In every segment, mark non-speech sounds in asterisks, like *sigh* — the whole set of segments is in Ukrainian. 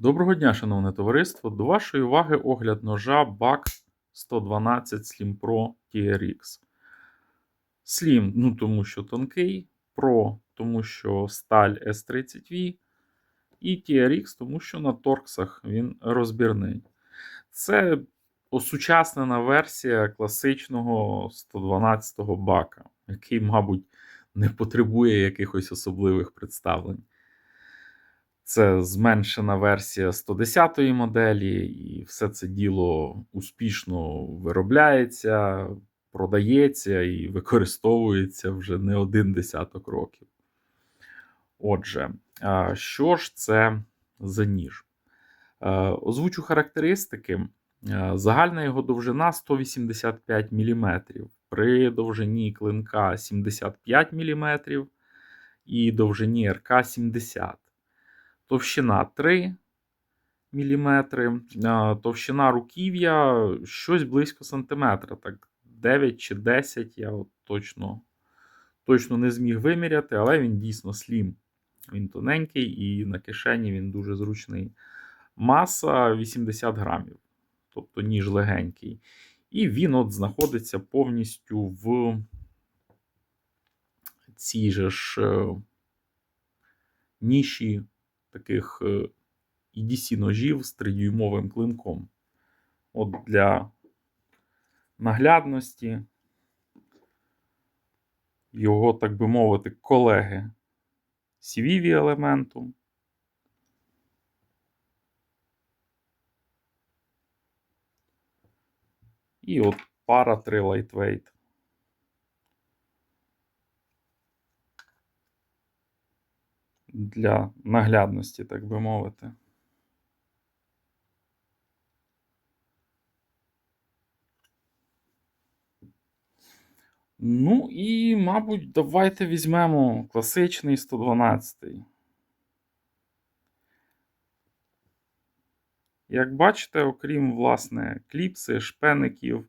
Доброго дня, шановне товариство. До вашої уваги огляд ножа BAC 112 Slim Pro TRX. Slim, ну тому що тонкий, Pro, тому що сталь S30V, і TRX, тому що на торксах він розбірний. Це осучаснена версія класичного 112-го бака, який, мабуть, не потребує якихось особливих представлень. Це зменшена версія 110-ї моделі, і все це діло успішно виробляється, продається і використовується вже не один десяток років. Отже, що ж це за ніж? Озвучу характеристики. Загальна його довжина 185 мм, при довжині клинка 75 мм і довжині РК 70 Товщина 3 мм, товщина руків'я щось близько сантиметра, так 9 чи 10, я от точно, точно не зміг виміряти, але він дійсно слім. Він тоненький і на кишені він дуже зручний. Маса 80 грамів, тобто ніж легенький. І він от знаходиться повністю в цій же ж е, ніші таких е, EDC ножів з 3-дюймовим клинком. От для наглядності його, так би мовити, колеги CVV елементу. І от пара 3 Lightweight. Для наглядності, так би мовити. Ну і, мабуть, давайте візьмемо класичний 112. Як бачите, окрім, власне, кліпси, шпеників,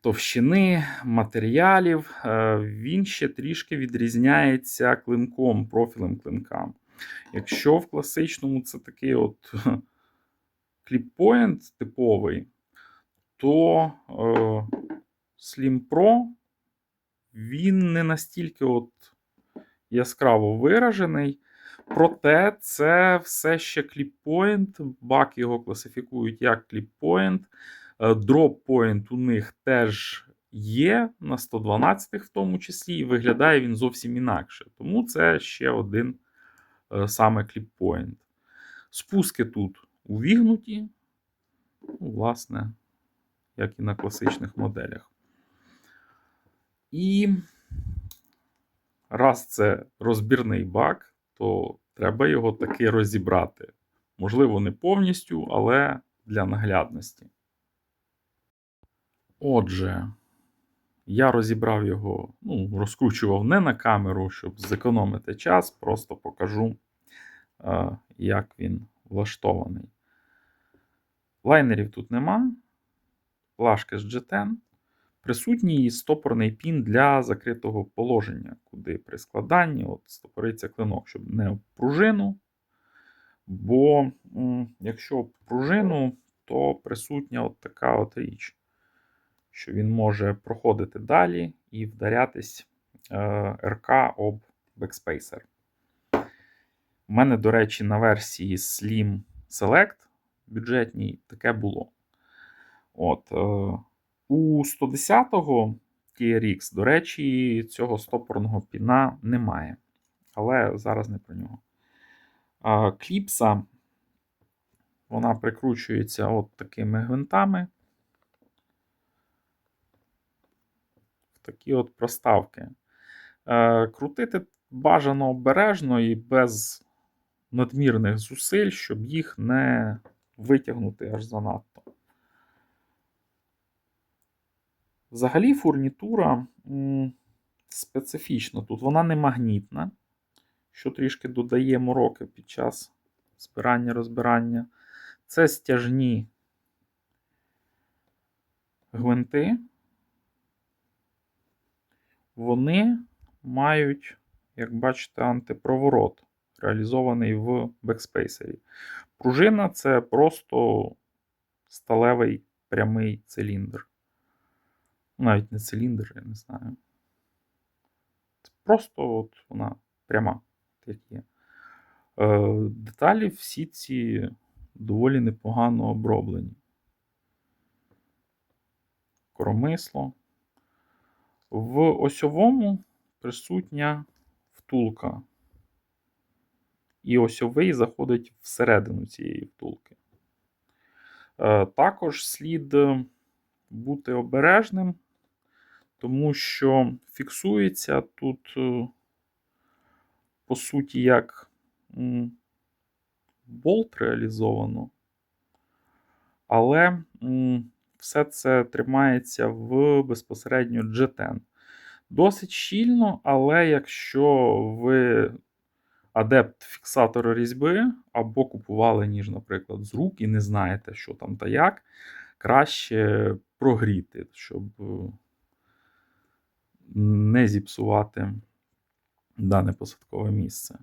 товщини, матеріалів, е, він ще трішки відрізняється клинком, профілем клинка. Якщо в класичному це такий от кліппоінт типовий, то е, Slim Pro він не настільки от яскраво виражений. Проте це все ще кліппоінт. Бак його класифікують як кліппоінт. Дроппоінт у них теж є на 112 в тому числі, і виглядає він зовсім інакше. Тому це ще один е, саме кліппоінт. Спуски тут увігнуті, ну, власне, як і на класичних моделях. І раз це розбірний бак, то треба його таки розібрати. Можливо, не повністю, але для наглядності. Отже, я розібрав його, ну, розкручував не на камеру, щоб зекономити час, просто покажу, е, як він влаштований. Лайнерів тут нема. Плашки з G10. Присутній стопорний пін для закритого положення, куди при складанні от стопориться клинок, щоб не об пружину. Бо якщо об пружину, то присутня от така от річ, що він може проходити далі і вдарятись е, РК об бекспейсер. У мене, до речі, на версії Slim Select бюджетній таке було. От, е, у 110-го TRX, до речі, цього стопорного піна немає. Але зараз не про нього. Кліпса, вона прикручується от такими гвинтами. Такі от проставки. Е, Крутити бажано обережно і без надмірних зусиль, щоб їх не витягнути аж занадто. Взагалі фурнітура специфічна тут. Вона не магнітна, що трішки додає мороки під час збирання-розбирання. Це стяжні гвинти. Вони мають, як бачите, антипроворот реалізований в бекспейсері. Пружина це просто сталевий прямий циліндр. Навіть не циліндр, я не знаю. Це просто от вона пряма, як є. Е, деталі всі ці доволі непогано оброблені. Коромисло. В осьовому присутня втулка. І осьовий заходить всередину цієї втулки. Е, Також слід бути обережним, тому що фіксується тут, е, по суті, як болт реалізовано, але все це тримається в безпосередньо G10. Досить щільно, але якщо ви адепт фіксатора різьби, або купували ніж, наприклад, з рук і не знаєте, що там та як, краще прогріти, щоб е, не зіпсувати дане посадкове місце.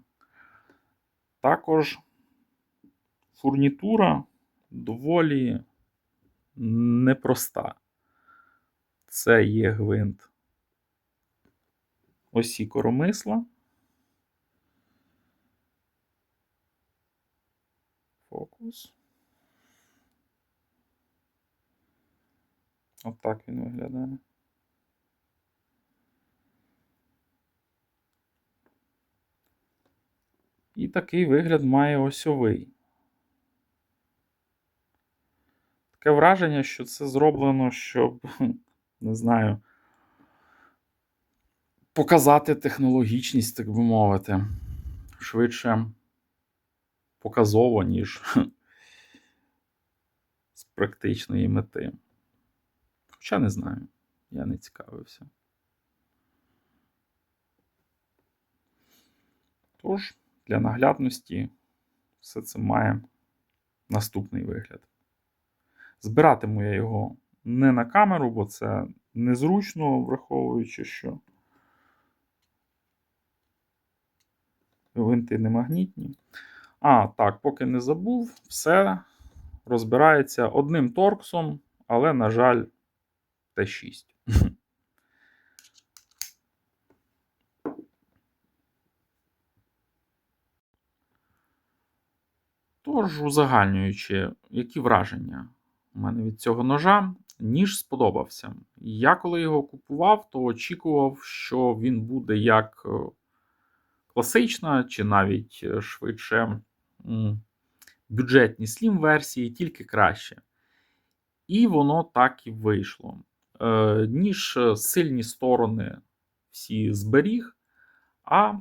Також фурнітура доволі непроста. Це є гвинт осі коромисла. Фокус. Отак він виглядає. І такий вигляд має осьовий. Таке враження, що це зроблено, щоб, не знаю, показати технологічність, так би мовити. Швидше показово, ніж з практичної мети. Хоча не знаю, я не цікавився. Тож, для наглядності все це має наступний вигляд. Збиратиму я його не на камеру, бо це незручно, враховуючи, що винти не магнітні. А, так, поки не забув, все розбирається одним торксом, але, на жаль, Т6. *laughs* Тож, узагальнюючи, які враження у мене від цього ножа, ніж сподобався. Я коли його купував, то очікував, що він буде як е, класична, чи навіть е, швидше бюджетні слім версії, тільки краще. І воно так і вийшло. Е, Ніж сильні сторони всі зберіг, а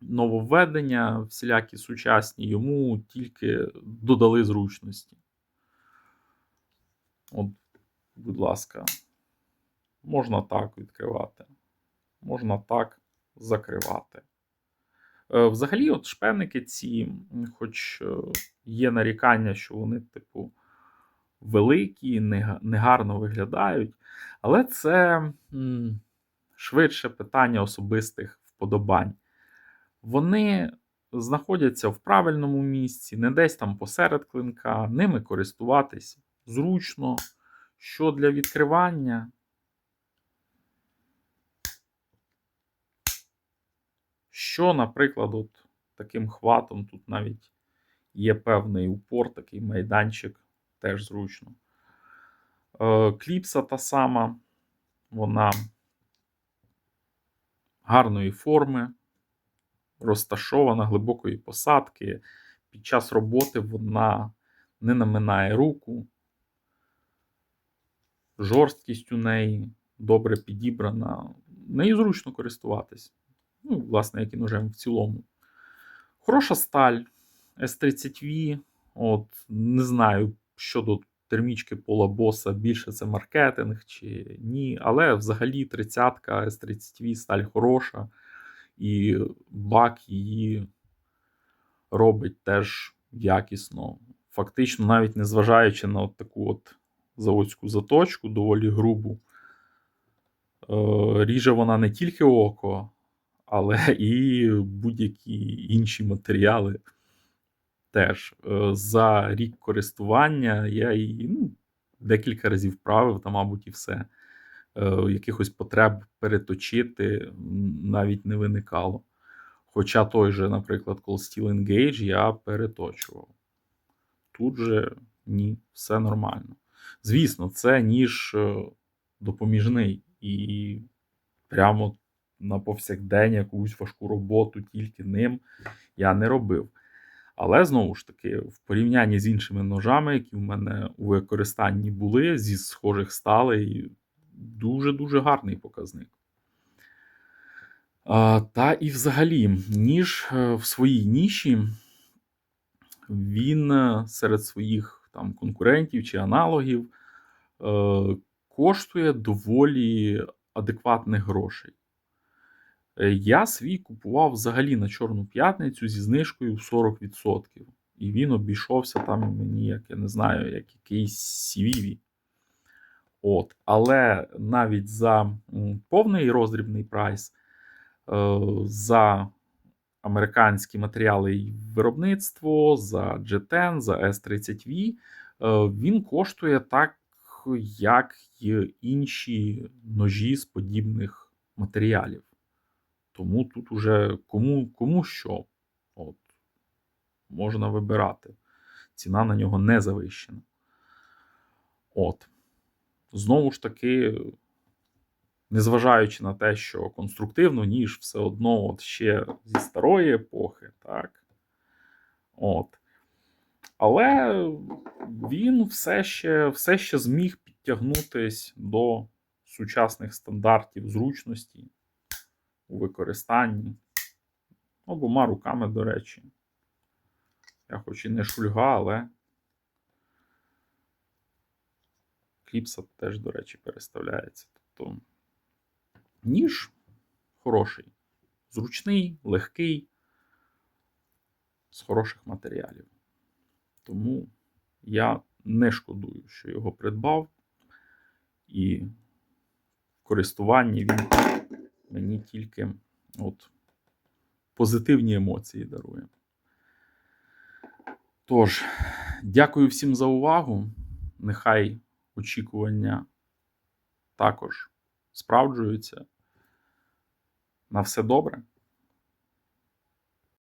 нововведення, всілякі сучасні, йому тільки додали зручності. От, будь ласка, можна так відкривати, можна так закривати. Е, Взагалі, от шпеники ці, хоч е, є нарікання, що вони, типу, великі, негарно виглядають, але це швидше питання особистих вподобань. Вони знаходяться в правильному місці, не десь там посеред клинка, ними користуватись зручно. Що для відкривання. Що, наприклад, от таким хватом тут навіть є певний упор, такий майданчик, теж зручно. Е, Кліпса та сама, вона гарної форми, розташована глибокої посадки. Під час роботи вона не наминає руку. Жорсткість у неї добре підібрана. Нею зручно користуватись. Ну, власне, як і ножем в цілому. Хороша сталь S30V. От, не знаю, щодо термічки Пола Боса, більше це маркетинг чи ні. Але взагалі 30-ка S30V сталь хороша, і бак її робить теж якісно. Фактично, навіть незважаючи на от таку от заводську заточку, доволі грубу. Е, Ріже вона не тільки око, але *laughs* і будь-які інші матеріали теж. Е, За рік користування я її ну, декілька разів правив, та, мабуть, і все. Е, Якихось потреб переточити навіть не виникало. Хоча той же, наприклад, Cold Steel Engage я переточував. Тут же ні, все нормально. Звісно, це ніж е, допоміжний і прямо на повсякдень якусь важку роботу тільки ним я не робив. Але знову ж таки, в порівнянні з іншими ножами, які в мене у використанні були, зі схожих сталей, дуже-дуже гарний показник. Та і взагалі, ніж е, в своїй ніші, він е, серед своїх там конкурентів чи аналогів е, коштує доволі адекватних грошей. Е, Я свій купував взагалі на Чорну п'ятницю зі знижкою в 40%. І він обійшовся там мені, як я не знаю, як якийсь сівіві. От. Але навіть за повний роздрібний прайс, е, за американські матеріали і виробництво, за G10, за S30V, е, він коштує так, як і інші ножі з подібних матеріалів. Тому тут уже кому, кому що. От. Можна вибирати. Ціна на нього не завищена. От. Знову ж таки, незважаючи на те, що конструктивно, ніж все одно от ще зі старої епохи, так. От. Але він все ще, все ще зміг підтягнутись до сучасних стандартів зручності у використанні. Обома руками, до речі. Я хоч і не шульга, але кліпса теж, до речі, переставляється. Тобто ніж хороший, зручний, легкий, з хороших матеріалів. Тому я не шкодую, що його придбав, і в користуванні він мені тільки от позитивні емоції дарує. Тож, дякую всім за увагу. Нехай очікування також справджуються. На все добре.